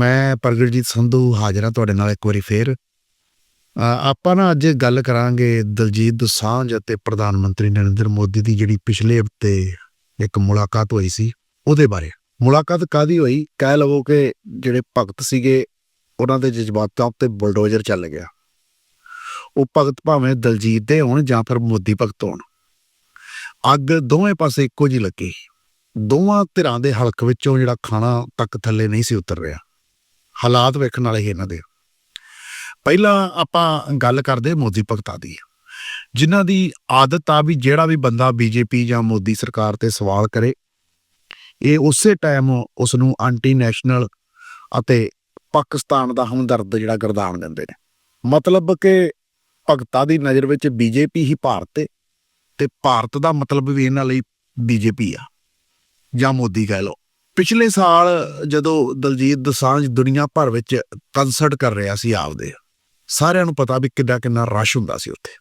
ਮੈਂ ਪ੍ਰਗਟਜੀਤ ਸੰਧੂ ਹਾਜ਼ਰ ਹਾਂ ਤੁਹਾਡੇ ਨਾਲ ਇੱਕ ਵਾਰੀ ਫੇਰ। ਆਪਾਂ ਨਾ ਅੱਜ ਗੱਲ ਕਰਾਂਗੇ ਦਲਜੀਤ ਦੋਸਾਂਝ ਅਤੇ ਪ੍ਰਧਾਨ ਮੰਤਰੀ ਨਰਿੰਦਰ ਮੋਦੀ ਦੀ ਜਿਹੜੀ ਪਿਛਲੇ ਹਫ਼ਤੇ ਇੱਕ ਮੁਲਾਕਾਤ ਹੋਈ ਸੀ, ਉਹਦੇ ਬਾਰੇ। ਮੁਲਾਕਾਤ ਕਾਦੀ ਹੋਈ? ਕਹਿ ਲਵੋ ਕਿ ਜਿਹੜੇ ਭਗਤ ਸੀਗੇ, ਉਹਨਾਂ ਦੇ ਜਜ਼ਬਾਤਾਂ ਉੱਤੇ ਬੁਲਡੋਜ਼ਰ ਚੱਲ ਗਿਆ। ਉਹ ਭਗਤ ਭਾਵੇਂ ਦਲਜੀਤ ਦੇ ਹੋਣ ਜਾਂ ਫਿਰ ਮੋਦੀ ਭਗਤ ਹੋਣ। ਅੱਗ ਦੋਵੇਂ ਪਾਸੇ ਇੱਕੋ ਜਿਹੀ ਲੱਗੀ। ਦੋਵਾਂ ਧਿਰਾਂ ਦੇ ਹਲਕ ਵਿੱਚੋਂ ਜਿਹੜਾ ਖਾਣਾ ਤੱਕ ਥੱਲੇ ਨਹੀਂ ਸੀ ਉਤਰ ਰਿਹਾ। ਹਾਲਾਤ ਵੇਖਣ ਵਾਲੇ ਹੀ ਇਹਨਾਂ ਦੇ ਪਹਿਲਾਂ ਆਪਾਂ ਗੱਲ ਕਰਦੇ ਮੋਦੀ ਭਗਤਾ ਦੀ। ਜਿਨ੍ਹਾਂ ਦੀ ਆਦਤ ਆ ਵੀ ਜਿਹੜਾ ਵੀ ਬੰਦਾ ਬੀਜੇਪੀ ਜਾਂ ਮੋਦੀ ਸਰਕਾਰ ਤੇ ਸਵਾਲ ਕਰੇ, ਇਹ ਉਸੇ ਟਾਈਮ ਉਸ ਨੂੰ ਐਂਟੀ ਨੈਸ਼ਨਲ ਅਤੇ ਪਾਕਿਸਤਾਨ ਦਾ ਹਮਦਰਦ ਜਿਹੜਾ ਗਰਦਾਨ ਦਿੰਦੇ ਨੇ। ਮਤਲਬ ਕਿ ਭਗਤਾ ਦੀ ਨਜ਼ਰ ਵਿੱਚ ਬੀਜੇਪੀ ਹੀ ਭਾਰਤ ਹੈ ਤੇ ਭਾਰਤ ਦਾ ਮਤਲਬ ਵੀ ਇਹਨਾਂ ਲਈ ਬੀਜੇਪੀ ਆ। ਜਾਂ ਮੋਦੀ ਕਹਿ ਲਓ। ਪਿਛਲੇ ਸਾਲ ਜਦੋਂ ਦਲਜੀਤ ਦੋਸਾਂਝ ਦੁਨੀਆ ਭਰ ਵਿੱਚ ਕੰਸਰਟ ਕਰ ਰਿਹਾ ਸੀ ਆਪਦੇ, ਸਾਰਿਆਂ ਨੂੰ ਪਤਾ ਵੀ ਕਿੱਡਾ ਕਿੰਨਾ ਰਸ਼ ਹੁੰਦਾ ਸੀ ਉੱਥੇ।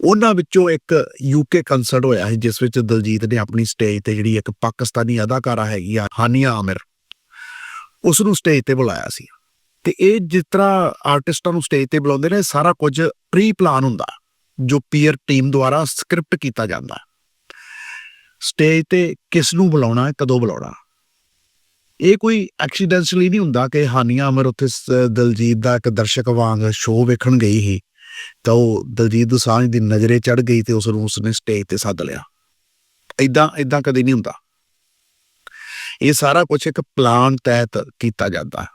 ਉਹਨਾਂ ਵਿੱਚੋਂ ਇੱਕ ਯੂਕੇ ਕੰਸਰਟ ਹੋਇਆ ਸੀ, ਜਿਸ ਵਿੱਚ ਦਲਜੀਤ ਨੇ ਆਪਣੀ ਸਟੇਜ ਤੇ ਜਿਹੜੀ ਇੱਕ ਪਾਕਿਸਤਾਨੀ ਅਦਾਕਾਰਾ ਹੈਗੀ ਆ ਹਾਨੀਆ ਆਮਿਰ ਉਸ ਨੂੰ ਸਟੇਜ ਤੇ ਬੁਲਾਇਆ ਸੀ। ਤੇ ਇਹ ਜਿਸ ਤਰ੍ਹਾਂ ਆਰਟਿਸਟਾਂ ਨੂੰ ਸਟੇਜ ਤੇ ਬੁਲਾਉਂਦੇ ਨੇ, ਸਾਰਾ ਕੁਝ ਪ੍ਰੀ ਪਲਾਨ ਹੁੰਦਾ, ਜੋ ਪੀਅਰ ਟੀਮ ਦੁਆਰਾ ਸਕ੍ਰਿਪਟ ਕੀਤਾ ਜਾਂਦਾ। ਸਟੇਜ ਤੇ ਕਿਸ ਨੂੰ ਬੁਲਾਉਣਾ ਹੈ ਕਦੋਂ ਬੁਲਾਉਣਾ ਇਹ ਕੋਈ ਐਕਸੀਡੈਂਟਲੀ ਨਹੀਂ ਹੁੰਦਾ ਕਿ ਹਾਨੀਆ ਅਮਰ ਉੱਥੇ ਦਲਜੀਤ ਦਾ ਇੱਕ ਦਰਸ਼ਕ ਵਾਂਗ ਸ਼ੋਅ ਵੇਖਣ ਗਈ ਸੀ। ਤਾਂ ਉਹ ਦਲਜੀਤ ਦੋਸਾਂਝ ਦੀ ਨਜ਼ਰੇ ਚੜ ਗਈ ਤੇ ਉਸ ਨੂੰ ਉਸਨੇ ਸਟੇਜ ਤੇ ਸੱਦ ਲਿਆ। ਇਦਾਂ ਇਦਾਂ ਕਦੇ ਨਹੀਂ ਹੁੰਦਾ। ਇਹ ਸਾਰਾ ਕੁਝ ਇੱਕ ਪਲਾਨ ਤਹਿਤ ਕੀਤਾ ਜਾਂਦਾ। ਹੈ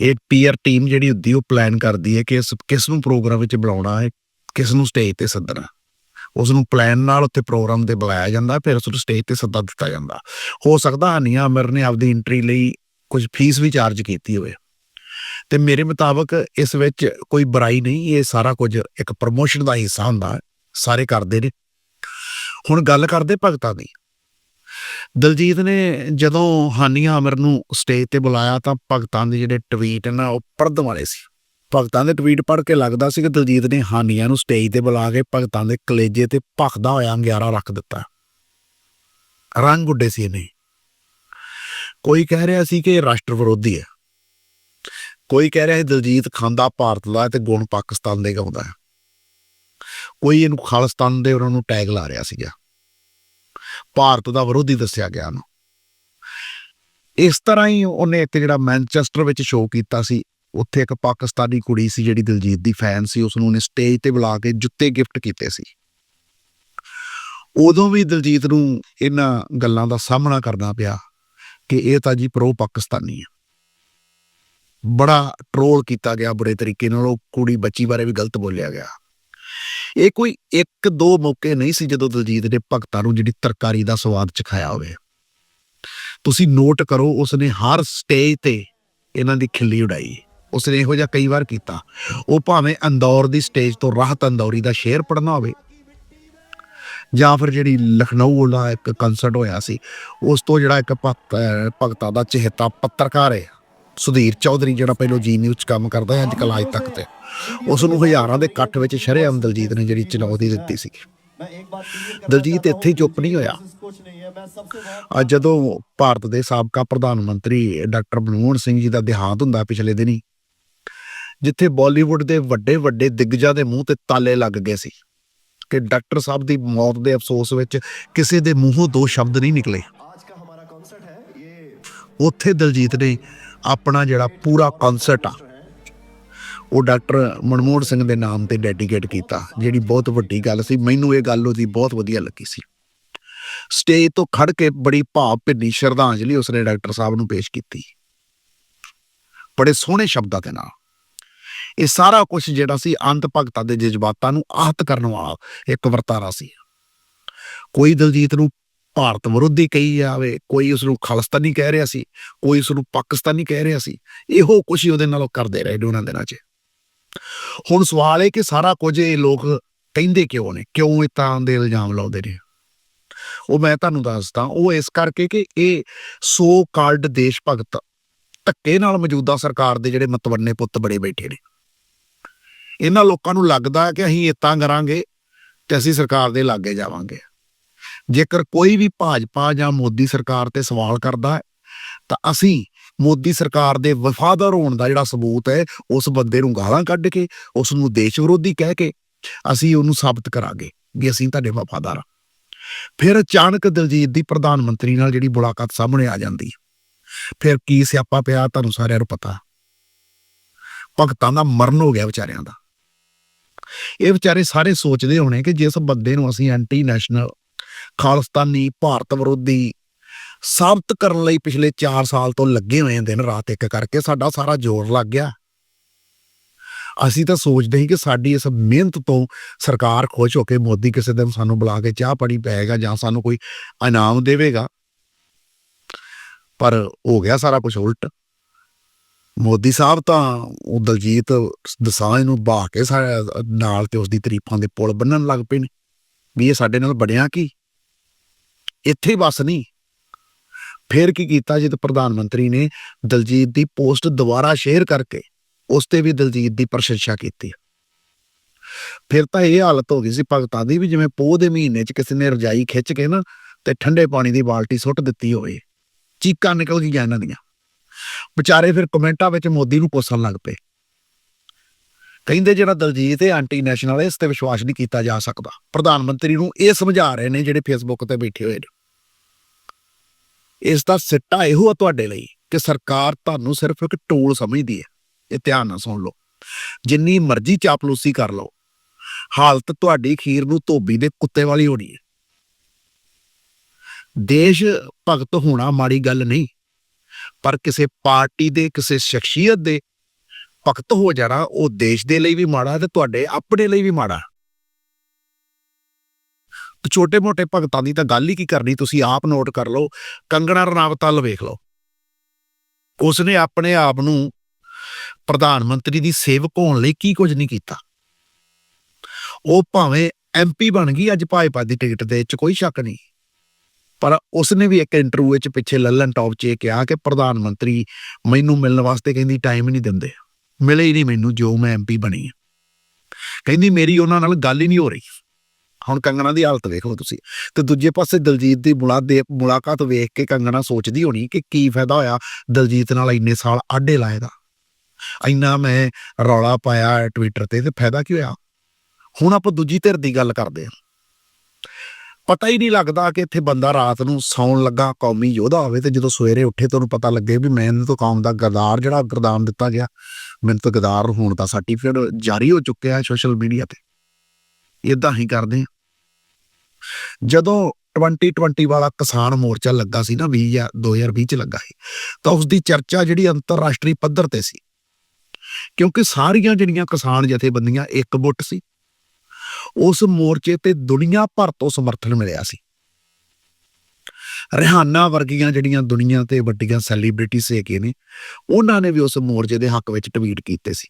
ਇਹ ਪੀਅਰ ਟੀਮ ਜਿਹੜੀ ਹੁੰਦੀ ਉਹ ਪਲਾਨ ਕਰਦੀ ਹੈ ਕਿ ਇਸ, ਕਿਸ ਨੂੰ ਪ੍ਰੋਗਰਾਮ ਵਿੱਚ ਬੁਲਾਉਣਾ ਹੈ, ਕਿਸ ਨੂੰ ਸਟੇਜ ਤੇ ਸੱਦਣਾ। ਉਸ ਨੂੰ ਪਲਾਨ ਨਾਲ ਉੱਥੇ ਪ੍ਰੋਗਰਾਮ ਤੇ ਬੁਲਾਇਆ ਜਾਂਦਾ, ਫਿਰ ਉਸ ਨੂੰ ਸਟੇਜ ਤੇ ਸੱਦਾ ਦਿੱਤਾ ਜਾਂਦਾ। ਹੋ ਸਕਦਾ ਹਨੀਆ ਅਮਰ ਨੇ ਆਪਦੀ ਐਂਟਰੀ ਲਈ ਕੁਝ ਫੀਸ ਵੀ ਚਾਰਜ ਕੀਤੀ ਹੋਵੇ। ਤੇ ਮੇਰੇ ਮੁਤਾਬਕ ਇਸ ਵਿੱਚ ਕੋਈ ਬੁਰਾਈ ਨਹੀਂ, ਇਹ ਸਾਰਾ ਕੁਝ ਇੱਕ ਪ੍ਰਮੋਸ਼ਨ ਦਾ ਹਿੱਸਾ ਹੁੰਦਾ ਸਾਰੇ ਕਰਦੇ ਨੇ। ਹੁਣ ਗੱਲ ਕਰਦੇ ਭਗਤਾਂ ਦੀ। ਦਲਜੀਤ ਨੇ ਜਦੋਂ ਹਾਨੀਆ ਅਮਰ ਨੂੰ ਸਟੇਜ ਤੇ ਬੁਲਾਇਆ ਤਾਂ ਭਗਤਾਂ ਦੇ ਜਿਹੜੇ ਟਵੀਟ ਨਾ ਉਹ ਪੜ੍ਹਨ ਵਾਲੇ ਸੀ। ਭਗਤਾਂ ਦੇ ਟਵੀਟ ਪੜ੍ਹ ਕੇ ਲੱਗਦਾ ਸੀ ਕਿ ਦਲਜੀਤ ਨੇ ਹਾਨੀਆਂ ਨੂੰ ਸਟੇਜ ਤੇ ਬੁਲਾ ਕੇ ਭਗਤਾਂ ਦੇ ਕਲੇਜੇ ਤੇ ਭਖਦਾ ਹੋਇਆ ਅੰਗਿਆਰਾ ਰੱਖ ਦਿੱਤਾ। ਰੰਗ ਉੱਡੇ ਸੀ ਇਹਨੇ। ਕੋਈ ਕਹਿ ਰਿਹਾ ਸੀ ਕਿ ਇਹ ਰਾਸ਼ਟਰ ਵਿਰੋਧੀ ਹੈ। ਕੋਈ ਕਹਿ ਰਿਹਾ ਸੀ ਦਲਜੀਤ ਖਾਂਦਾ ਭਾਰਤ ਦਾ ਹੈ ਤੇ ਗੁਣ ਪਾਕਿਸਤਾਨ ਦੇ ਗਾਉਂਦਾ ਹੈ। ਕੋਈ ਇਹਨੂੰ ਖਾਲਿਸਤਾਨ ਦੇ ਉਹਨਾਂ ਨੂੰ ਟੈਗ ਲਾ ਰਿਹਾ ਸੀਗਾ। ਭਾਰਤ ਦਾ ਵਿਰੋਧੀ ਦੱਸਿਆ ਗਿਆ ਉਹਨੂੰ। ਇਸ ਤਰ੍ਹਾਂ ਹੀ ਉਹਨੇ ਇੱਕ ਜਿਹੜਾ ਮੈਨਚੈਸਟਰ ਵਿੱਚ ਸ਼ੋਅ ਕੀਤਾ ਸੀ ਉੱਥੇ ਇੱਕ ਪਾਕਿਸਤਾਨੀ ਕੁੜੀ ਸੀ ਜਿਹੜੀ ਦਿਲਜੀਤ ਦੀ ਫੈਨ ਸੀ, ਉਸ ਨੂੰ ਉਹਨੇ ਸਟੇਜ ਤੇ ਬੁਲਾ ਕੇ ਜੁੱਤੇ ਗਿਫਟ ਕੀਤੇ ਸੀ। ਉਦੋਂ ਵੀ ਦਿਲਜੀਤ ਨੂੰ ਇਹਨਾਂ ਗੱਲਾਂ ਦਾ ਸਾਹਮਣਾ ਕਰਨਾ ਪਿਆ ਕਿ ਇਹ ਤਾਂ ਜੀ ਪ੍ਰੋ ਪਾਕਿਸਤਾਨੀ ਹੈ ਬੜਾ ਟ੍ਰੋਲ ਕੀਤਾ ਗਿਆ ਬੁਰੇ ਤਰੀਕੇ ਨਾਲ, ਉਹ ਕੁੜੀ ਬੱਚੀ ਬਾਰੇ ਵੀ ਗਲਤ ਬੋਲਿਆ ਗਿਆ। ਇਹ ਕੋਈ ਇੱਕ ਦੋ ਮੌਕੇ ਨਹੀਂ ਸੀ ਜਦੋਂ ਦਲਜੀਤ ਨੇ ਭਗਤਾਂ ਨੂੰ ਜਿਹੜੀ ਤਰਕਾਰੀ ਦਾ ਸਵਾਦ ਚਖਾਇਆ ਹੋਵੇ। ਤੁਸੀਂ ਨੋਟ ਕਰੋ, ਉਸਨੇ ਹਰ ਸਟੇਜ ਤੇ ਇਹਨਾਂ ਦੀ ਖਿੱਲੀ ਉਡਾਈ। ਉਸਨੇ ਇਹੋ ਜਿਹਾ ਕਈ ਵਾਰ ਕੀਤਾ। ਉਹ ਭਾਵੇਂ ਅੰਦੌਰ ਦੀ ਸਟੇਜ ਤੋਂ ਰਾਹਤ ਅੰਦੌਰੀ ਦਾ ਸ਼ੇਰ ਪੜਨਾ ਹੋਵੇ, ਜਾਂ ਫਿਰ ਜਿਹੜੀ ਲਖਨਊ ਦਾ ਇੱਕ ਕਨਸਰਟ ਹੋਇਆ ਸੀ, ਉਸ ਤੋਂ ਜਿਹੜਾ ਇੱਕ ਭਗਤ ਦਾ ਚਿਹਤਾ ਪੱਤਰਕਾਰ ਹੈ, ਸੁਧੀਰ ਚੌਧਰੀ ਜਿਹੜਾ ਪਹਿਲਾਂ ਜੀ ਨਿਊਜ਼ ਕੰਮ ਕਰਦਾ ਹੈ ਅੱਜ ਕੱਲ੍ਹ ਅੱਜ ਤੱਕ ਤੇ। ਉਸ ਨੂੰ ਹਜ਼ਾਰਾਂ ਦੇ ਇਕੱਠ ਵਿੱਚ ਸ਼ਰੇਆਮ ਦਲਜੀਤ ਨੇ ਜਿਹੜੀ ਚੁਣੌਤੀ ਦਿੱਤੀ ਸੀ। ਦਲਜੀਤ ਇੱਥੇ ਚੁੱਪ ਨਹੀਂ ਹੋਇਆ। ਅੱਜ ਜਦੋਂ ਭਾਰਤ ਦੇ ਸਾਬਕਾ ਪ੍ਰਧਾਨ ਮੰਤਰੀ ਡਾਕਟਰ ਮਨਮੋਹਨ ਸਿੰਘ ਜੀ ਦਾ ਦੇਹਾਂਤ ਹੁੰਦਾ ਪਿਛਲੇ ਦਿਨੀ ਜਿੱਥੇ ਬਾਲੀਵੁੱਡ ਦੇ ਵੱਡੇ ਵੱਡੇ ਦਿੱਗਜਾਂ ਦੇ ਮੂੰਹ ਤੇ ਤਾਲੇ ਲੱਗ ਗਏ ਸੀ ਕਿ ਡਾਕਟਰ ਸਾਹਿਬ ਦੀ ਮੌਤ ਦੇ ਅਫਸੋਸ ਵਿੱਚ ਕਿਸੇ ਦੇ ਮੂੰਹੋਂ ਦੋ ਸ਼ਬਦ ਨਹੀਂ ਨਿਕਲੇ। ਉੱਥੇ ਦਲਜੀਤ ਨੇ ਆਪਣਾ ਜਿਹੜਾ ਪੂਰਾ ਕਨਸਰਟ ਆ ਉਹ ਡਾਕਟਰ ਮਨਮੋਹਨ ਸਿੰਘ ਦੇ ਨਾਮ ਤੇ ਡੈਡੀਕੇਟ ਕੀਤਾ ਜਿਹੜੀ ਬਹੁਤ ਵੱਡੀ ਗੱਲ ਸੀ। ਮੈਨੂੰ ਇਹ ਗੱਲ ਉਹਦੀ ਬਹੁਤ ਵਧੀਆ ਲੱਗੀ ਸੀ। ਸਟੇਜ ਤੋਂ ਖੜ ਕੇ ਬੜੀ ਭਾਵ ਭਿੰਨੀ ਸ਼ਰਧਾਂਜਲੀ ਉਸਨੇ ਡਾਕਟਰ ਸਾਹਿਬ ਨੂੰ ਪੇਸ਼ ਕੀਤੀ। ਬੜੇ ਸੋਹਣੇ ਸ਼ਬਦਾਂ ਦੇ ਨਾਲ। ਇਹ ਸਾਰਾ ਕੁਝ ਜਿਹੜਾ ਸੀ ਅੰਤ ਭਗਤਾਂ ਦੇ ਜਜ਼ਬਾਤਾਂ ਨੂੰ ਆਹਤ ਕਰਨ ਵਾਲਾ ਇੱਕ ਵਰਤਾਰਾ ਸੀ। ਕੋਈ ਦਲਜੀਤ ਨੂੰ ਭਾਰਤ ਵਿਰੋਧੀ ਕਹੀ ਜਾਵੇ, ਕੋਈ ਉਸ ਨੂੰ ਖਾਲਿਸਤਾਨੀ ਕਹਿ ਰਿਹਾ ਸੀ, ਕੋਈ ਉਸ ਨੂੰ ਪਾਕਿਸਤਾਨੀ ਕਹਿ ਰਿਹਾ ਸੀ, ਇਹੋ ਕੁਛ ਹੀ ਉਹਦੇ ਨਾਲ ਕਰਦੇ ਰਹੇ ਨੇ ਉਹਨਾਂ ਦਿਨਾਂ 'ਚ। ਹੁਣ ਸਵਾਲ ਹੈ ਕਿ ਸਾਰਾ ਕੁਝ ਇਹ ਲੋਕ ਕਹਿੰਦੇ ਕਿਉਂ ਨੇ? ਕਿਉਂ ਇਹ ਤਾਂ ਦੇ ਇਲਜ਼ਾਮ ਲਾਉਂਦੇ ਨੇ? ਉਹ ਮੈਂ ਤੁਹਾਨੂੰ ਦੱਸਦਾ, ਉਹ ਇਸ ਕਰਕੇ ਕਿ ਇਹ ਸੋ ਕਾਲਡ ਦੇਸ਼ ਭਗਤ ਧੱਕੇ ਨਾਲ ਮੌਜੂਦਾ ਸਰਕਾਰ ਦੇ ਜਿਹੜੇ ਮਤਵੰਨੇ ਪੁੱਤ ਬੜੇ ਬੈਠੇ ਨੇ। ਇਹਨਾਂ ਲੋਕਾਂ ਨੂੰ ਲੱਗਦਾ ਕਿ ਅਸੀਂ ਇਤਾਂ ਕਰਾਂਗੇ ਤੇ ਅਸੀਂ ਸਰਕਾਰ ਦੇ ਲਾਗੇ ਜਾਵਾਂਗੇ। ਜੇਕਰ ਕੋਈ ਵੀ ਭਾਜਪਾ ਜਾਂ ਮੋਦੀ ਸਰਕਾਰ ਤੇ ਸਵਾਲ ਕਰਦਾ ਹੈ, ਤਾਂ ਅਸੀਂ ਮੋਦੀ ਸਰਕਾਰ ਦੇ ਵਫਾਦਾਰ ਹੋਣ ਦਾ ਜਿਹੜਾ ਸਬੂਤ ਹੈ, ਉਸ ਬੰਦੇ ਨੂੰ ਗਾਲਾਂ ਕੱਢ ਕੇ, ਉਸ ਨੂੰ ਦੇਸ਼ ਵਿਰੋਧੀ ਕਹਿ ਕੇ ਅਸੀਂ ਉਹਨੂੰ ਸਾਬਤ ਕਰਾਂਗੇ ਵੀ ਅਸੀਂ ਤੁਹਾਡੇ ਵਫਾਦਾਰ ਹਾਂ। ਫਿਰ ਅਚਾਨਕ ਦਲਜੀਤ ਦੀ ਪ੍ਰਧਾਨ ਮੰਤਰੀ ਨਾਲ ਜਿਹੜੀ ਮੁਲਾਕਾਤ ਸਾਹਮਣੇ ਆ ਜਾਂਦੀ ਫਿਰ ਕੀ ਸਿਆਪਾ ਪਿਆ, ਤੁਹਾਨੂੰ ਸਾਰਿਆਂ ਨੂੰ ਪਤਾ। ਭਗਤਾਂ ਦਾ ਮਰਨ ਹੋ ਗਿਆ ਵਿਚਾਰਿਆਂ ਦਾ। ਇਹ ਵਿਚਾਰੇ ਸਾਰੇ ਸੋਚਦੇ ਹੋਣੇ ਕਿ ਜਿਸ ਬੰਦੇ ਨੂੰ ਅਸੀਂ ਐਂਟੀ ਨੈਸ਼ਨਲ ਖਾਲਿਸਤਾਨੀ ਭਾਰਤ ਵਿਰੋਧੀ ਸਾਬਤ ਕਰਨ ਲਈ ਪਿਛਲੇ 4 ਸਾਲ ਤੋਂ ਲੱਗੇ ਹੋਏ ਦਿਨ ਰਾਤ ਇੱਕ ਕਰਕੇ ਸਾਡਾ ਸਾਰਾ ਜ਼ੋਰ ਲੱਗ ਗਿਆ। ਅਸੀਂ ਤਾਂ ਸੋਚਦੇ ਸੀ ਕਿ ਸਾਡੀ ਇਸ ਮਿਹਨਤ ਤੋਂ ਸਰਕਾਰ ਖੁਸ਼ ਹੋ ਕੇ ਮੋਦੀ ਕਿਸੇ ਦਿਨ ਸਾਨੂੰ ਬੁਲਾ ਕੇ ਚਾਹ ਪਾਣੀ ਪਏਗਾ ਜਾਂ ਸਾਨੂੰ ਕੋਈ ਇਨਾਮ ਦੇਵੇਗਾ। ਪਰ ਹੋ ਗਿਆ ਸਾਰਾ ਕੁਝ ਉਲਟ। ਮੋਦੀ ਸਾਹਿਬ ਤਾਂ ਉਹ ਦਲਜੀਤ ਦਸਾਂਝ ਨੂੰ ਬਾਹ ਕੇ ਸਾ- ਨਾਲ ਤੇ ਉਸ ਦੀ ਤਾਰੀਫਾਂ ਦੇ ਪੁਲ ਬੰਨਣ ਲੱਗ ਪਏ ਨੇ, ਵੀ ਇਹ ਸਾਡੇ ਨਾਲ ਬਣਿਆ ਕੀ? ਇੱਥੇ ਬਸ ਨਹੀਂ ਫਿਰ ਕੀ ਕੀਤਾ ਜਿੱਦ ਪ੍ਰਧਾਨ ਮੰਤਰੀ ਨੇ ਦਲਜੀਤ ਦੀ ਪੋਸਟ ਦੁਬਾਰਾ ਸ਼ੇਅਰ ਕਰਕੇ ਉਸ ਤੇ ਵੀ ਦਲਜੀਤ ਦੀ ਪ੍ਰਸ਼ੰਸਾ ਕੀਤੀ। ਫਿਰ ਤਾਂ ਇਹ ਹਾਲਤ ਹੋ ਗਈ ਸੀ ਭਗਤਾਂ ਦੀ, ਵੀ ਜਿਵੇਂ ਪੋਹ ਦੇ ਮਹੀਨੇ 'ਚ ਕਿਸੇ ਨੇ ਰਜਾਈ ਖਿੱਚ ਕੇ ਨਾ ਤੇ ਠੰਡੇ ਪਾਣੀ ਦੀ ਬਾਲਟੀ ਸੁੱਟ ਦਿੱਤੀ ਹੋਵੇ। ਚੀਕਾਂ ਨਿਕਲ ਗਈਆਂ ਇਹਨਾਂ ਦੀਆਂ। ਵਿਚਾਰੇ ਫਿਰ ਕਮੈਂਟਾਂ ਵਿੱਚ ਮੋਦੀ ਨੂੰ ਪੁੱਛਣ ਲੱਗ ਪਏ। ਕਹਿੰਦੇ ਜਿਹੜਾ ਦਲਜੀਤ ਹੈ ਐਂਟੀ ਨੈਸ਼ਨਲ ਹੈ, ਇਸ ਤੇ ਵਿਸ਼ਵਾਸ ਨਹੀਂ ਕੀਤਾ ਜਾ ਸਕਦਾ। ਪ੍ਰਧਾਨ ਮੰਤਰੀ ਨੂੰ ਇਹ ਸਮਝਾ ਰਹੇ ਨੇ ਜਿਹੜੇ ਫੇਸਬੁੱਕ ਤੇ ਬੈਠੇ ਹੋਏ ਨੇ। ਇਸ ਦਾ ਸਿੱਟਾ ਇਹੋ ਆ ਤੁਹਾਡੇ ਲਈ ਕਿ ਸਰਕਾਰ ਤੁਹਾਨੂੰ ਸਿਰਫ ਇੱਕ ਟੂਲ ਸਮਝਦੀ ਹੈ। ਇਹ ਧਿਆਨ ਨਾਲ ਸੁਣ ਲਓ। ਜਿੰਨੀ ਮਰਜ਼ੀ ਚਾਪਲੂਸੀ ਕਰ ਲਓ। ਹਾਲਤ ਤੁਹਾਡੀ ਖੀਰ ਨੂੰ ਧੋਬੀ ਦੇ ਕੁੱਤੇ ਵਾਲੀ ਹੋਣੀ ਹੈ। ਦੇਸ਼ ਭਗਤ ਹੋਣਾ ਮਾੜੀ ਗੱਲ ਨਹੀਂ। ਪਰ ਕਿਸੇ ਪਾਰਟੀ ਦੇ, ਕਿਸੇ ਸ਼ਖਸੀਅਤ ਦੇ ਭਗਤ ਹੋ ਜਾਣਾ, ਉਹ ਦੇਸ਼ ਦੇ ਲਈ ਵੀ ਮਾੜਾ ਤੇ ਤੁਹਾਡੇ ਆਪਣੇ ਲਈ ਵੀ ਮਾੜਾ। ਛੋਟੇ-ਮੋਟੇ ਭਗਤਾਂ ਦੀ ਤਾਂ ਗੱਲ ਹੀ ਕੀ ਕਰਨੀ, ਤੁਸੀਂ ਆਪ ਨੋਟ ਕਰ ਲਓ, ਕੰਗਣਾ ਰਣਾਵਤ ਵੱਲ ਵੇਖ ਲਓ। ਉਸਨੇ ਆਪਣੇ ਆਪ ਨੂੰ ਪ੍ਰਧਾਨ ਮੰਤਰੀ ਦੀ ਸੇਵਕ ਹੋਣ ਲਈ ਕੀ ਕੁਝ ਨਹੀਂ ਕੀਤਾ। ਉਹ ਭਾਵੇਂ ਐਮਪੀ ਬਣ ਗਈ, ਅੱਜ ਭਾਜਪਾ ਦੀ ਟਿਕਟ ਦੇ ਵਿੱਚ ਕੋਈ ਸ਼ੱਕ ਨਹੀਂ। ਪਰ ਉਸਨੇ ਵੀ ਇੱਕ ਇੰਟਰਵਿਊ ਵਿੱਚ ਪਿੱਛੇ ਲੱਲਨ ਟੌਪ 'ਚ ਇਹ ਕਿਹਾ ਕਿ ਪ੍ਰਧਾਨ ਮੰਤਰੀ ਮੈਨੂੰ ਮਿਲਣ ਵਾਸਤੇ ਕਹਿੰਦੀ ਟਾਈਮ ਹੀ ਨਹੀਂ ਦਿੰਦੇ। ਮਿਲੇ ਹੀ ਨਹੀਂ ਮੈਨੂੰ, ਜੋ ਮੈਂ ਐਮਪੀ ਬਣੀ ਕਹਿੰਦੀ ਮੇਰੀ ਉਹਨਾਂ ਨਾਲ ਗੱਲ ਹੀ ਨਹੀਂ ਹੋ ਰਹੀ। ਹੁਣ ਕੰਗਣਾ ਦੀ ਹਾਲਤ ਵੇਖੋ ਤੁਸੀਂ। ਤੇ ਦੂਜੇ ਪਾਸੇ ਦਲਜੀਤ ਦੀ ਮੁਲਾ, ਦੇ ਮੁਲਾਕਾਤ ਵੇਖ ਕੇ ਕੰਗਣਾ ਸੋਚਦੀ ਹੋਣੀ ਕਿ ਕੀ ਫਾਇਦਾ ਹੋਇਆ ਦਲਜੀਤ ਨਾਲ ਇੰਨੇ ਸਾਲ ਆਡੇ ਲਾਏ ਦਾ। ਇੰਨਾ ਮੈਂ ਰੌਲਾ ਪਾਇਆ ਟਵਿੱਟਰ ਤੇ ਤੇ ਫਾਇਦਾ ਕੀ ਹੋਇਆ? ਹੁਣ ਆਪਾਂ ਦੂਜੀ ਧਿਰ ਦੀ ਗੱਲ ਕਰਦੇ ਹਾਂ। ਪਤਾ ਹੀ ਨਹੀਂ ਲੱਗਦਾ ਕਿ ਇੱਥੇ ਬੰਦਾ ਰਾਤ ਨੂੰ ਸੌਣ ਲੱਗਾ, ਕੌਮੀ ਯੋਧਾ ਹੋਵੇ ਤੇ ਜਦੋਂ ਸਵੇਰੇ ਉੱਠੇ ਤਾਂ ਉਹਨੂੰ ਪਤਾ ਲੱਗੇ ਵੀ ਮੈਨੂੰ ਤਾਂ ਕੌਮ ਦਾ ਗਰਦਾਰ ਜਿਹੜਾ ਗਰਦਾਨ ਦਿੱਤਾ ਗਿਆ, ਮੈਨੂੰ ਤਾਂ ਗਰਦਾਰ ਹੋਣ ਦਾ ਸਰਟੀਫਿਕੇਟ ਜਾਰੀ ਹੋ ਚੁੱਕਿਆ ਹੈ ਸੋਸ਼ਲ ਮੀਡੀਆ ਤੇ। ਇਦਾਂ ਹੀ ਕਰਦੇ ਹਾਂ। ਜਦੋਂ 2020 ਵਾਲਾ ਕਿਸਾਨ ਮੋਰਚਾ ਲੱਗਾ ਸੀ ਨਾ 20 ਜਾਂ 2020 ਚ ਲੱਗਾ ਸੀ, ਤਾਂ ਉਸ ਦੀ ਚਰਚਾ ਜਿਹੜੀ ਅੰਤਰਰਾਸ਼ਟਰੀ ਪੱਧਰ ਤੇ ਸੀ। ਕਿਉਂਕਿ ਸਾਰੀਆਂ ਜਿਹੜੀਆਂ ਕਿਸਾਨ ਜਥੇਬੰਦੀਆਂ ਇੱਕ ਇੱਕਬੁੱਟ ਸੀ ਉਸ ਮੋਰਚੇ ਤੇ ਦੁਨੀਆ ਭਰ ਤੋਂ ਸਮਰਥਨ ਮਿਲਿਆ ਸੀ। ਰਿਹਾਨਾ ਵਰਗੀਆਂ ਜਿਹੜੀਆਂ ਦੁਨੀਆ ਤੇ ਵੱਡੀਆਂ ਸੈਲੀਬ੍ਰਿਟੀਜ਼ ਹੈਗੇ ਨੇ, ਉਹਨਾਂ ਨੇ ਵੀ ਉਸ ਮੋਰਚੇ ਦੇ ਹੱਕ ਵਿੱਚ ਟਵੀਟ ਕੀਤੇ ਸੀ।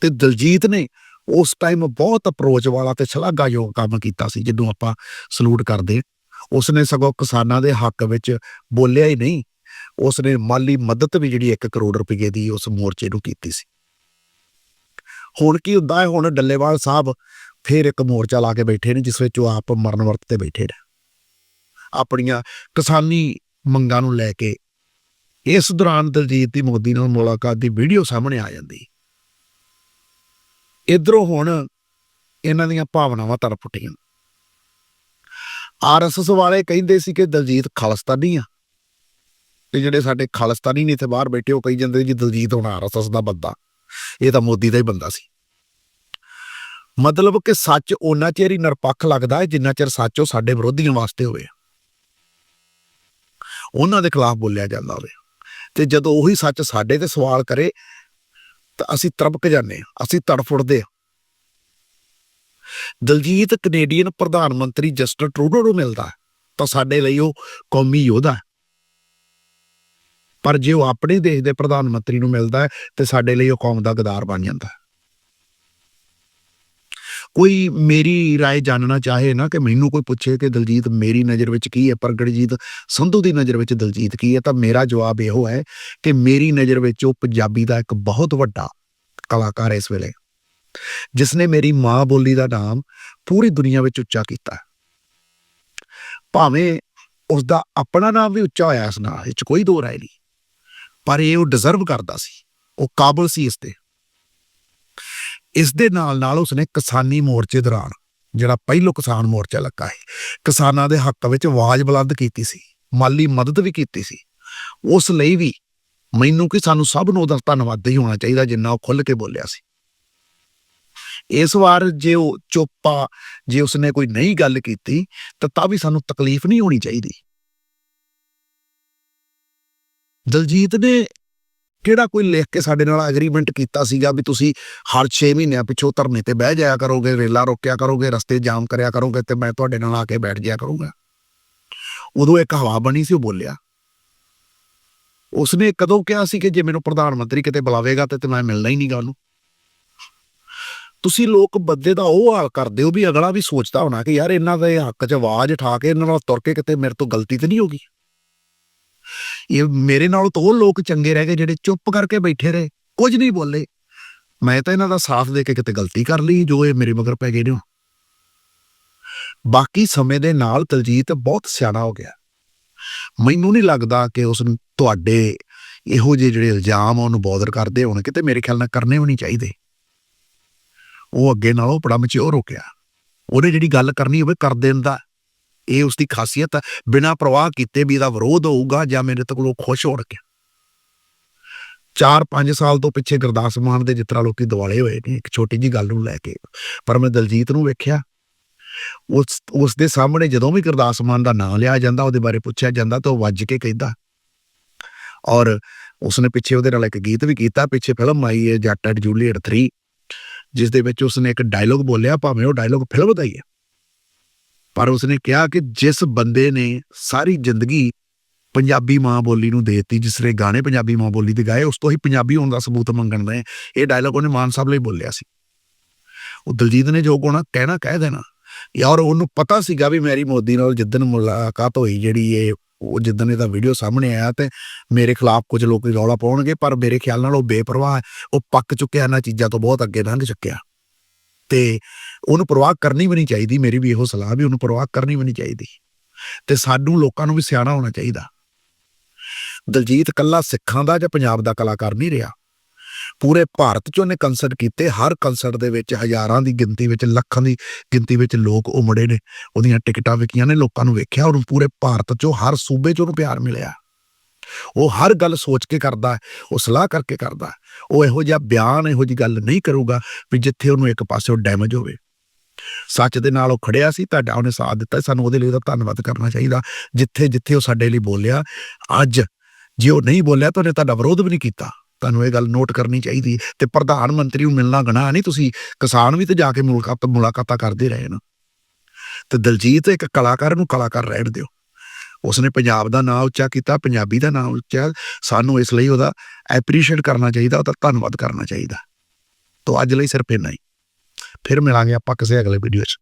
ਤੇ ਦਲਜੀਤ ਨੇ ਉਸ ਟਾਈਮ ਬਹੁਤ ਅਪਰੋਚ ਵਾਲਾ ਤੇ ਸ਼ਲਾਘਾਯੋਗ ਕੰਮ ਕੀਤਾ ਸੀ ਜਦੋਂ ਆਪਾਂ ਸਲੂਟ ਕਰਦੇ ਹਾਂ। ਉਸਨੇ ਸਗੋਂ ਕਿਸਾਨਾਂ ਦੇ ਹੱਕ ਵਿੱਚ ਬੋਲਿਆ ਹੀ ਨਹੀਂ, ਉਸਨੇ ਮਾਲੀ ਮਦਦ ਵੀ ਜਿਹੜੀ 1 ਕਰੋੜ ਰੁਪਏ ਦੀ ਉਸ ਮੋਰਚੇ ਨੂੰ ਕੀਤੀ ਸੀ। ਹੁਣ ਕੀ ਹੁੰਦਾ ਹੈ? ਹੁਣ ਡੱਲੇਵਾਲ ਸਾਹਿਬ ਫਿਰ ਇੱਕ ਮੋਰਚਾ ਲਾ ਕੇ ਬੈਠੇ ਨੇ, ਜਿਸ ਵਿੱਚ ਉਹ ਆਪ ਮਰਨ ਵਰਤ ਤੇ ਬੈਠੇ ਨੇ। ਆਪਣੀਆਂ ਕਿਸਾਨੀ ਮੰਗਾਂ ਨੂੰ ਲੈ ਕੇ ਇਸ ਦੌਰਾਨ ਦਲਜੀਤ ਦੀ ਮੋਦੀ ਨਾਲ ਮੁਲਾਕਾਤ ਦੀ ਵੀਡੀਓ ਸਾਹਮਣੇ ਆ ਜਾਂਦੀ। ਇਧਰੋਂ ਹੁਣ ਇਹਨਾਂ ਦੀਆਂ ਭਾਵਨਾਵਾਂ ਤਰ ਪੁੱਟੀਆਂ ਆਰਐਸਐਸ ਵਾਲੇ ਕਹਿੰਦੇ ਸੀ ਕਿ ਦਲਜੀਤ ਖਾਲਸਤਾਨੀ ਆ। ਤੇ ਜਿਹੜੇ ਸਾਡੇ ਖਾਲਸਤਾਨੀ ਨੇ ਇੱਥੇ ਬਾਹਰ ਬੈਠੇ, ਉਹ ਕਹੀ ਜਾਂਦੇ ਜੀ ਦਲਜੀਤ ਹੁਣ ਆਰਐਸਐਸ ਦਾ ਬੰਦਾ। ਇਹ ਤਾਂ ਮੋਦੀ ਦਾ ਹੀ ਬੰਦਾ ਸੀ। ਮਤਲਬ ਕਿ ਸੱਚ ਉਹਨਾਂ ਚਿਰ ਹੀ ਨਿਰਪੱਖ ਲੱਗਦਾ ਹੈ ਜਿੰਨਾ ਚਿਰ ਸੱਚ ਉਹ ਸਾਡੇ ਵਿਰੋਧੀਆਂ ਵਾਸਤੇ ਹੋਵੇ। ਉਹਨਾਂ ਦੇ ਖਿਲਾਫ ਬੋਲਿਆ ਜਾਂਦਾ ਹੋਵੇ। ਤੇ ਜਦੋਂ ਉਹੀ ਸੱਚ ਸਾਡੇ ਤੇ ਸਵਾਲ ਕਰੇ, ਤਾਂ ਅਸੀਂ ਤਰਪਕ ਜਾਂਦੇ ਅਸੀਂ ਤੜਫੜਦੇ ਦਲਜੀਤ ਕੈਨੇਡੀਅਨ ਪ੍ਰਧਾਨ ਮੰਤਰੀ ਜਸਟਨ ਟਰੂਡੋ ਨੂੰ ਮਿਲਦਾ ਤਾਂ ਸਾਡੇ ਲਈ ਉਹ ਕੌਮੀ ਯੋਧਾ ਪਰ ਜੇ ਉਹ ਆਪਣੇ ਦੇਸ਼ ਦੇ ਪ੍ਰਧਾਨ ਮੰਤਰੀ ਨੂੰ ਮਿਲਦਾ ਹੈ, ਤੇ ਸਾਡੇ ਲਈ ਉਹ ਕੌਮ ਦਾ ਗਦਾਰ ਬਣ ਜਾਂਦਾ ਹੈ। ਕੋਈ ਮੇਰੀ رائے ਜਾਣਨਾ ਚਾਹੇ ਨਾ ਕਿ ਮੈਨੂੰ ਕੋਈ ਪੁੱਛੇ ਕਿ ਦਲਜੀਤ ਮੇਰੀ ਨਜ਼ਰ ਵਿੱਚ ਕੀ ਹੈ ਪ੍ਰਗਟਜੀਤ ਸੰਧੂ ਦੀ ਨਜ਼ਰ ਵਿੱਚ ਦਲਜੀਤ ਕੀ ਹੈ ਤਾਂ ਮੇਰਾ ਜਵਾਬ ਇਹੋ ਹੈ ਕਿ ਮੇਰੀ ਨਜ਼ਰ ਵਿੱਚ ਉਹ ਪੰਜਾਬੀ ਦਾ ਇੱਕ ਬਹੁਤ ਵੱਡਾ ਕਲਾਕਾਰ ਹੈ ਇਸ ਵੇਲੇ ਜਿਸ ਨੇ ਮੇਰੀ ਮਾਂ ਬੋਲੀ ਦਾ ਨਾਮ ਪੂਰੀ ਦੁਨੀਆ ਵਿੱਚ ਉੱਚਾ ਕੀਤਾ ਹੈ। ਭਾਵੇਂ ਉਸ ਦਾ ਆਪਣਾ ਨਾਮ ਵੀ ਉੱਚਾ ਹੋਇਆ ਇਸ ਨਾਲ ਇਹ 'ਚ ਕੋਈ ਦੋ ਰਾਏ ਨਹੀਂ ਪਰ ਇਹ ਉਹ ਡਿਜ਼ਰਵ ਕਰਦਾ ਸੀ ਉਹ ਕਾਬਲ ਸੀ ਇਸ ਤੇ ਇਸ ਦੇ ਨਾਲ ਨਾਲ ਉਸਨੇ ਕਿਸਾਨੀ ਮੋਰਚੇ ਦੌਰਾਨ, ਜਿਹੜਾ ਪਹਿਲੋ ਕਿਸਾਨ ਮੋਰਚਾ ਲੱਗਾ ਹੈ ਕਿਸਾਨਾਂ ਦੇ ਹੱਕ ਵਿੱਚ ਆਵਾਜ਼ ਬੁਲੰਦ ਕੀਤੀ ਸੀ, ਮਾਲੀ ਮਦਦ ਵੀ ਕੀਤੀ ਸੀ। ਉਸ ਲਈ ਵੀ ਮੈਨੂੰ ਕਿ ਸਾਨੂੰ ਸਭ ਨੂੰ ਉਹਦਾ ਧੰਨਵਾਦੀ ਹੋਣਾ ਚਾਹੀਦਾ ਜਿੰਨਾ ਉਹ ਖੁੱਲ ਕੇ ਬੋਲਿਆ ਸੀ। ਇਸ ਵਾਰ ਜੇ ਉਹ ਚੁੱਪਾ ਜੇ ਉਸਨੇ ਕੋਈ ਨਹੀਂ ਗੱਲ ਕੀਤੀ, ਤਾਂ ਤਾਂ ਵੀ ਸਾਨੂੰ ਤਕਲੀਫ ਨਹੀਂ ਹੋਣੀ ਚਾਹੀਦੀ। ਦਲਜੀਤ ਨੇ ਕਿਹੜਾ ਕੋਈ ਲਿਖ ਕੇ ਸਾਡੇ ਨਾਲ ਐਗਰੀਮੈਂਟ ਕੀਤਾ ਸੀਗਾ ਵੀ ਤੁਸੀਂ ਹਰ 6 ਮਹੀਨਿਆਂ ਪਿੱਛੋਂ ਧਰਨੇ ਤੇ ਬਹਿ ਜਾਇਆ ਕਰੋਗੇ, ਰੇਲਾ ਰੋਕਿਆ ਕਰੋਗੇ, ਰਸਤੇ ਜਾਮ ਕਰਿਆ ਕਰੋਗੇ ਤੇ ਮੈਂ ਤੁਹਾਡੇ ਨਾਲ ਆ ਕੇ ਬੈਠ ਜਾਇਆ ਕਰੂੰਗਾ। ਉਦੋਂ ਇੱਕ ਹਵਾ ਬਣੀ ਸੀ, ਉਹ ਬੋਲਿਆ। ਉਸਨੇ ਕਦੋਂ ਕਿਹਾ ਸੀ ਕਿ ਜੇ ਮੈਨੂੰ ਪ੍ਰਧਾਨ ਮੰਤਰੀ ਕਿਤੇ ਬੁਲਾਵੇਗਾ ਤੇ ਮੈਂ ਮਿਲਣਾ ਹੀ ਨਹੀਂਗਾ ਉਹਨੂੰ। ਤੁਸੀਂ ਲੋਕ ਬੰਦੇ ਦਾ ਉਹ ਹਾਲ ਕਰਦੇ ਹੋ ਵੀ ਅਗਲਾ ਵੀ ਸੋਚਦਾ ਹੋਣਾ ਕਿ ਯਾਰ ਇਹਨਾਂ ਦੇ ਹੱਕ 'ਚ ਆਵਾਜ਼ ਉਠਾ ਕੇ ਇਹਨਾਂ ਨਾਲ ਤੁਰ ਕੇ ਕਿਤੇ ਮੇਰੇ ਤੋਂ ਗਲਤੀ ਤੇ ਨਹੀਂ ਹੋਗੀ ਇਹ ਮੇਰੇ ਨਾਲ ਤਾਂ ਉਹ ਲੋਕ ਚੰਗੇ ਰਹਿ ਗਏ ਜਿਹੜੇ ਚੁੱਪ ਕਰਕੇ ਬੈਠੇ ਰਹੇ, ਕੁਝ ਨਹੀਂ ਬੋਲੇ। ਮੈਂ ਤਾਂ ਇਹਨਾਂ ਦਾ ਸਾਥ ਦੇ ਕੇ ਕਿਤੇ ਗਲਤੀ ਕਰ ਲਈ, ਜੋ ਇਹ ਮੇਰੇ ਮਗਰ ਪੈ ਗਏ ਨੇ। ਬਾਕੀ ਸਮੇਂ ਦੇ ਨਾਲ ਦਲਜੀਤ ਬਹੁਤ ਸਿਆਣਾ ਹੋ ਗਿਆ। ਮੈਨੂੰ ਨਹੀਂ ਲੱਗਦਾ ਕਿ ਉਸ ਨੂੰ ਤੁਹਾਡੇ ਇਹੋ ਜਿਹੇ ਜਿਹੜੇ ਇਲਜ਼ਾਮ ਆ, ਉਹਨੂੰ ਬੋਦਰ ਕਰਦੇ ਹੋਣ, ਕਿਤੇ ਮੇਰੇ ਖਿਆਲ ਨਾਲ ਕਰਨੇ ਵੀ ਨਹੀਂ ਚਾਹੀਦੇ। ਉਹ ਅੱਗੇ ਨਾਲੋਂ ਬੜਾ ਮਚਿਓਰ ਹੋ ਗਿਆ। ਉਹਨੇ ਜਿਹੜੀ ਗੱਲ ਕਰਨੀ ਹੋਵੇ, ਕਰ ਦਿੰਦਾ ਇਹ ਉਸ ਦੀ ਖਾਸੀਅਤ ਹੈ ਬਿਨਾਂ ਪ੍ਰਵਾਹ ਕੀਤੇ ਵੀ ਇਹਦਾ ਵਿਰੋਧ ਹੋਊਗਾ ਜਾਂ ਮੇਰੇ ਤੋਂ ਕੋਲੋਂ ਖੁਸ਼ ਹੋਣ ਗਿਆ 4-5 ਸਾਲ ਤੋਂ ਪਿੱਛੇ ਗੁਰਦਾਸ ਮਾਨ ਦੇ ਜਿਤਨਾ ਲੋਕੀ ਦਿਵਾਲੇ ਹੋਏ ਨੇ, ਇੱਕ ਛੋਟੀ ਜੀ ਗੱਲ ਨੂੰ ਲੈ ਕੇ, ਪਰ ਮੈਂ ਦਲਜੀਤ ਨੂੰ ਵੇਖਿਆ। ਉਸ ਉਸ ਦੇ ਸਾਹਮਣੇ ਜਦੋਂ ਵੀ ਗੁਰਦਾਸ ਮਾਨ ਦਾ ਨਾਮ ਲਿਆ ਜਾਂਦਾ, ਉਹਦੇ ਬਾਰੇ ਪੁੱਛਿਆ ਜਾਂਦਾ ਤਾਂ ਉਹ ਵੱਜ ਕੇ ਕਹਿੰਦਾ। ਔਰ ਉਸਨੇ ਪਿੱਛੇ ਉਹਦੇ ਨਾਲ ਇੱਕ ਗੀਤ ਵੀ ਕੀਤਾ, ਪਿੱਛੇ ਫਿਲਮ ਆਈ ਹੈ ਜੱਟ ਐਂਡ ਜੂਲੀਅਟ 3 ਜਿਸ ਦੇ ਵਿੱਚ ਉਸਨੇ ਇੱਕ ਡਾਇਲੋਗ ਬੋਲਿਆ, ਭਾਵੇਂ ਉਹ ਡਾਇਲੋਗ ਫਿਲਮ ਦਾ ਹੀ ਹੈ। ਪਰ ਉਸਨੇ ਕਿਹਾ ਕਿ ਜਿਸ ਬੰਦੇ ਨੇ ਸਾਰੀ ਜ਼ਿੰਦਗੀ ਪੰਜਾਬੀ ਮਾਂ ਬੋਲੀ ਨੂੰ ਦੇਤੀ, ਜਿਸ ਨੇ ਗਾਣੇ ਪੰਜਾਬੀ ਮਾਂ ਬੋਲੀ ਦੇ ਗਾਏ, ਉਸ ਤੋਂ ਹੀ ਪੰਜਾਬੀ ਹੋਣ ਦਾ ਸਬੂਤ ਮੰਗਣ ਦੇ। ਇਹ ਡਾਇਲੋਗ ਉਹਨੇ ਮਾਨ ਸਾਹਿਬ ਲਈ ਬੋਲਿਆ ਸੀ। ਉਹ ਦਲਜੀਤ ਨੇ ਜੋ ਕੋਣਾ ਕਹਿਣਾ ਕਹਿ ਦੇਣਾ। ਯਾਰ ਉਹਨੂੰ ਪਤਾ ਸੀਗਾ ਵੀ ਮੇਰੀ ਮੋਦੀ ਨਾਲ ਜਿੱਦਣ ਮੁਲਾਕਾਤ ਹੋਈ, ਜਿਹੜੀ ਇਹ ਉਹ ਜਿੱਦਣ ਇਹਦਾ ਵੀਡੀਓ ਸਾਹਮਣੇ ਆਇਆ ਤੇ ਮੇਰੇ ਖਿਲਾਫ ਕੁਝ ਲੋਕ ਰੌਲਾ ਪਾਉਣਗੇ, ਪਰ ਮੇਰੇ ਖਿਆਲ ਨਾਲ ਉਹ ਬੇਪਰਵਾਹ ਹੈ। ਉਹ ਪੱਕ ਚੁੱਕਿਆ ਇਹਨਾਂ ਚੀਜ਼ਾਂ ਤੋਂ, ਬਹੁਤ ਅੱਗੇ ਲੰਘ ਚੁੱਕਿਆ। ਤੇ ਉਹਨੂੰ ਪ੍ਰਵਾਹ ਕਰਨੀ ਵੀ ਨਹੀਂ ਚਾਹੀਦੀ, ਮੇਰੀ ਵੀ ਇਹੋ ਸਲਾਹ ਵੀ ਉਹਨੂੰ ਪ੍ਰਵਾਹ ਕਰਨੀ ਵੀ ਨਹੀਂ ਚਾਹੀਦੀ। ਤੇ ਸਾਨੂੰ ਲੋਕਾਂ ਨੂੰ ਵੀ ਸਿਆਣਾ ਹੋਣਾ ਚਾਹੀਦਾ। ਦਲਜੀਤ ਕੱਲਾ ਸਿੱਖਾਂ ਦਾ ਜਾਂ ਪੰਜਾਬ ਦਾ ਕਲਾਕਾਰ ਨਹੀਂ ਰਿਹਾ। ਪੂਰੇ ਭਾਰਤ 'ਚ ਉਹਨੇ ਕੰਸਰਟ ਕੀਤੇ, ਹਰ ਕੰਸਰਟ ਦੇ ਵਿੱਚ ਹਜ਼ਾਰਾਂ ਦੀ ਗਿਣਤੀ ਵਿੱਚ, ਲੱਖਾਂ ਦੀ ਗਿਣਤੀ ਵਿੱਚ ਲੋਕ ਉਮੜੇ ਨੇ। ਉਹਦੀਆਂ ਟਿਕਟਾਂ ਵਿਕੀਆਂ ਨੇ, ਲੋਕਾਂ ਨੂੰ ਵੇਖਿਆ ਉਹਨੂੰ ਪੂਰੇ ਭਾਰਤ 'ਚੋਂ ਹਰ ਸੂਬੇ 'ਚ ਉਹਨੂੰ ਪਿਆਰ ਮਿਲਿਆ। ਉਹ ਹਰ ਗੱਲ ਸੋਚ ਕੇ ਕਰਦਾ ਉਹ ਸਲਾਹ ਕਰਕੇ ਕਰਦਾ ਉਹ ਇਹੋ ਜਿਹਾ ਬਿਆਨ, ਇਹੋ ਜੀ ਗੱਲ ਨਹੀਂ ਕਰੂਗਾ ਵੀ ਜਿੱਥੇ ਉਹਨੂੰ ਇੱਕ ਪਾਸੇ ਉਹ ਡੈਮੇਜ ਹੋਵੇ। ਸੱਚ ਦੇ ਨਾਲ ਉਹ ਖੜਿਆ ਸੀ, ਤੁਹਾਡਾ ਉਹਨੇ ਸਾਥ ਦਿੱਤਾ ਸਾਨੂੰ ਉਹਦੇ ਲਈ ਉਹਦਾ ਧੰਨਵਾਦ ਕਰਨਾ ਚਾਹੀਦਾ। ਜਿੱਥੇ ਜਿੱਥੇ ਉਹ ਸਾਡੇ ਲਈ ਬੋਲਿਆ, ਅੱਜ ਜੇ ਉਹ ਨਹੀਂ ਬੋਲਿਆ ਤਾਂ ਉਹਨੇ ਤੁਹਾਡਾ ਵਿਰੋਧ ਵੀ ਨਹੀਂ ਕੀਤਾ। ਤੁਹਾਨੂੰ ਇਹ ਗੱਲ ਨੋਟ ਕਰਨੀ ਚਾਹੀਦੀ ਤੇ ਪ੍ਰਧਾਨ ਮੰਤਰੀ ਨੂੰ ਮਿਲਣਾ ਗਨਾਹ ਨਹੀਂ ਤੁਸੀਂ, ਕਿਸਾਨ ਵੀ ਤੇ ਜਾ ਕੇ ਮੁਲਾਕਾਤ ਮੁਲਾਕਾਤਾਂ ਕਰਦੇ ਰਹੇ ਨਾ। ਤੇ ਦਲਜੀਤ ਇੱਕ ਕਲਾਕਾਰ ਨੂੰ ਕਲਾਕਾਰ ਰਹਿਣ ਦਿਓ। ਉਸਨੇ ਪੰਜਾਬ ਦਾ ਨਾਮ ਉੱਚਾ ਕੀਤਾ, ਪੰਜਾਬੀ ਦਾ ਨਾਮ ਉੱਚਾ। ਸਾਨੂੰ ਇਸ ਲਈ ਉਹਦਾ ਐਪਰੀਸ਼ੀਏਟ ਕਰਨਾ ਚਾਹੀਦਾ, ਉਹਦਾ ਧੰਨਵਾਦ ਕਰਨਾ ਚਾਹੀਦਾ। ਤੋਂ ਅੱਜ ਲਈ ਸਿਰਫ ਇੰਨਾ ਹੀ। ਫਿਰ ਮਿਲਾਂਗੇ ਆਪਾਂ ਕਿਸੇ ਅਗਲੇ ਵੀਡੀਓ 'ਚ।